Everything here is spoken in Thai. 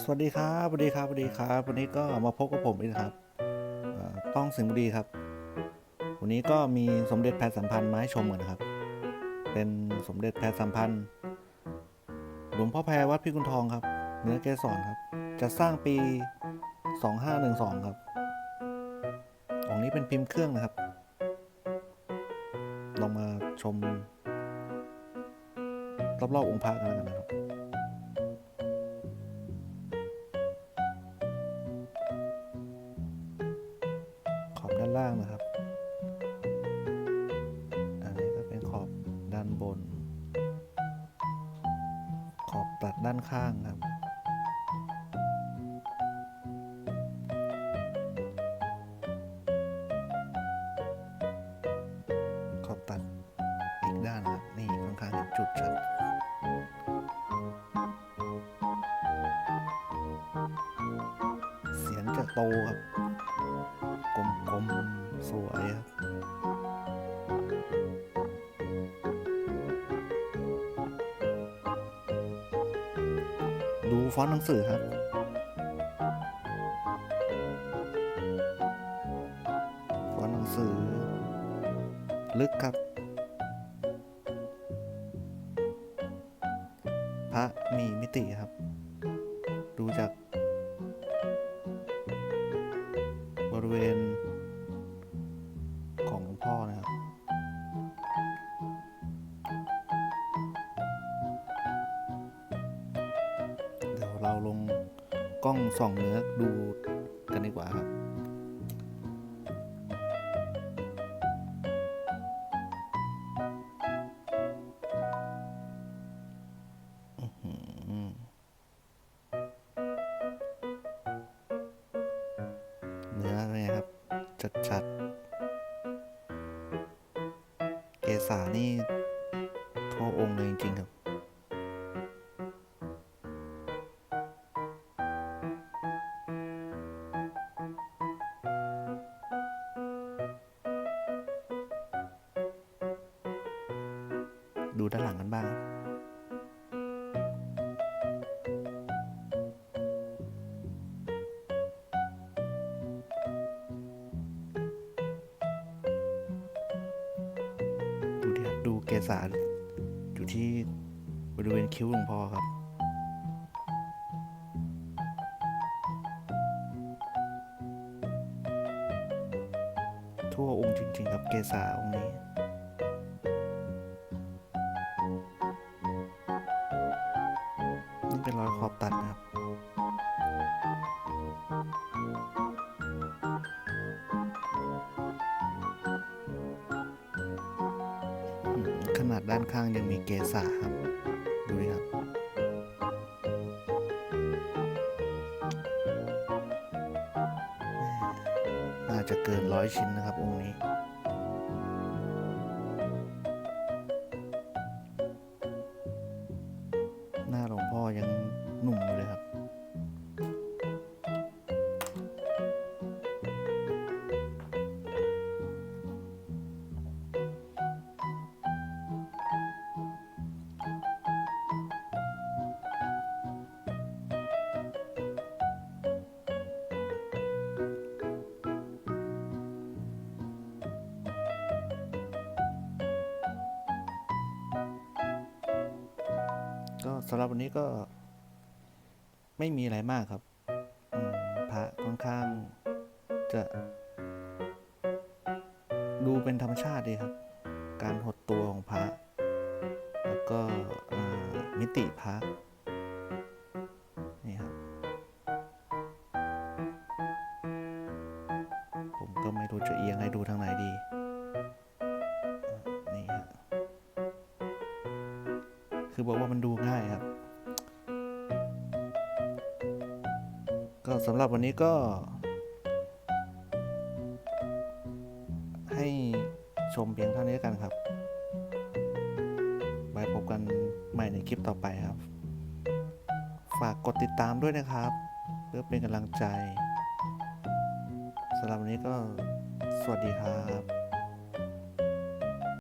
สวัสดีครับสวัสดีครับสวัสดีครับ วันนี้ก็มาพบกับผมอีกครับต้องสิงห์บุรีครับ วันนี้ก็มีสมเด็จแพทย์สัมพันธ์มาให้ชมกันนะครับ เป็นสมเด็จแพทย์สัมพันธ์หลวงพ่อแพรวัดพิกุลทองครับ เนื้อเกสรครับ จะสร้างปี 2512 ครับองค์นี้เป็นพิมพ์เครื่องนะครับ ลองมาชมรอบๆองค์พระกันนะครับ ด้านล่างนะครับ อันนี้ก็เป็นขอบด้านบน ขอบตัดด้านข้างครับขอบตัดอีกด้านนะครับ นี่ค่อนข้างเห็นจุดชัดเสียงจะโตครับ กลมๆ สวยครับดูฟอนต์หนังสือครับ ฟอนต์หนังสือ ลึกครับ พระมีมิติครับ ดูจาก เราลงกล้องส่องเนื้อดูกันดีกว่าครับเนื้อเป็นไงครับจัดจัดๆ เกษานี่ทั่วองค์เลยจริงๆครับ ดูด้านหลังกันบ้างดูดิครับดูเกสาอยู่ที่บริเวณคิ้วหลวงพ่อครับทั่วองค์จริงๆครับเกสาองค์นี้ เป็นรอยขอบตัดนะครับขนาดด้านข้างยังมีเกสาครับ ดูดิครับ น่าจะเกินร้อยชิ้นนะครับอง ก็สำหรับวันนี้ก็ไม่มีอะไรมากครับพระค่อนข้างจะดูเป็นธรรมชาติดีครับ การหดตัวของพระ แล้วก็มิติพระนี่ครับ ผมก็ไม่รู้จะเอียงให้ดูทางไหนดี คือบอกว่ามันดูง่ายครับ ก็สำหรับวันนี้ก็ ให้ชมเพียงเท่านี้กันครับ ไว้พบกันใหม่ในคลิปต่อไปครับ ฝากกดติดตามด้วยนะครับ เพื่อเป็นกำลังใจสำหรับวันนี้ก็สวัสดีครับ